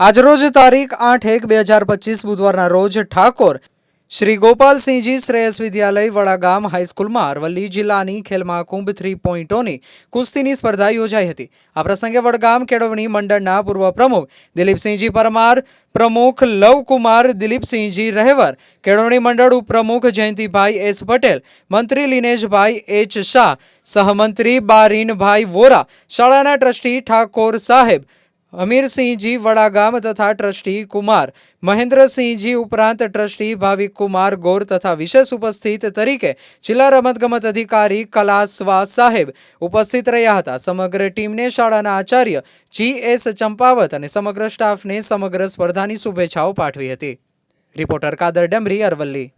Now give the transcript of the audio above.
આજરોજ તારીખ આઠ એક બે હજાર પચીસ બુધવારના રોજ ઠાકોર શ્રી ગોપાલસિંહજી શ્રેયસ વિદ્યાલય વડાગામ હાઈસ્કૂલમાં અરવલ્લી જિલ્લાની ખેલ મહાકુંભ થ્રી પોઈન્ટોની કુસ્તીની સ્પર્ધા યોજાઈ હતી. આ પ્રસંગે વડગામ કેળવણી મંડળના પૂર્વ પ્રમુખ દિલીપસિંહજી પરમાર, પ્રમુખ લવકુમાર દિલીપસિંહજી રહેવર, કેળવણી મંડળ ઉપપ્રમુખ જયંતિભાઈ એસ પટેલ, મંત્રી લિનેશભાઈ એચ શાહ, સહમંત્રી બારીનભાઈ વોરા, શાળાના ટ્રસ્ટી ઠાકોર સાહેબ અમીરસિંહજી વડાગામ તથા ટ્રસ્ટી કુમાર. મહેન્દ્રસિંહજી ઉપરાંત ટ્રસ્ટી ભાવિક કુમાર ગોર તથા વિશેષ ઉપસ્થિત તરીકે જિલ્લા રમતગમત અધિકારી કલાસ્વા સાહેબ ઉપસ્થિત રહ્યા હતા. સમગ્ર ટીમને શાળાના આચાર્ય જી એસ ચંપાવત અને સમગ્ર સ્ટાફને સમગ્ર સ્પર્ધાની શુભેચ્છાઓ પાઠવી હતી. રિપોર્ટર કાદર ડમરી અરવલ્લી.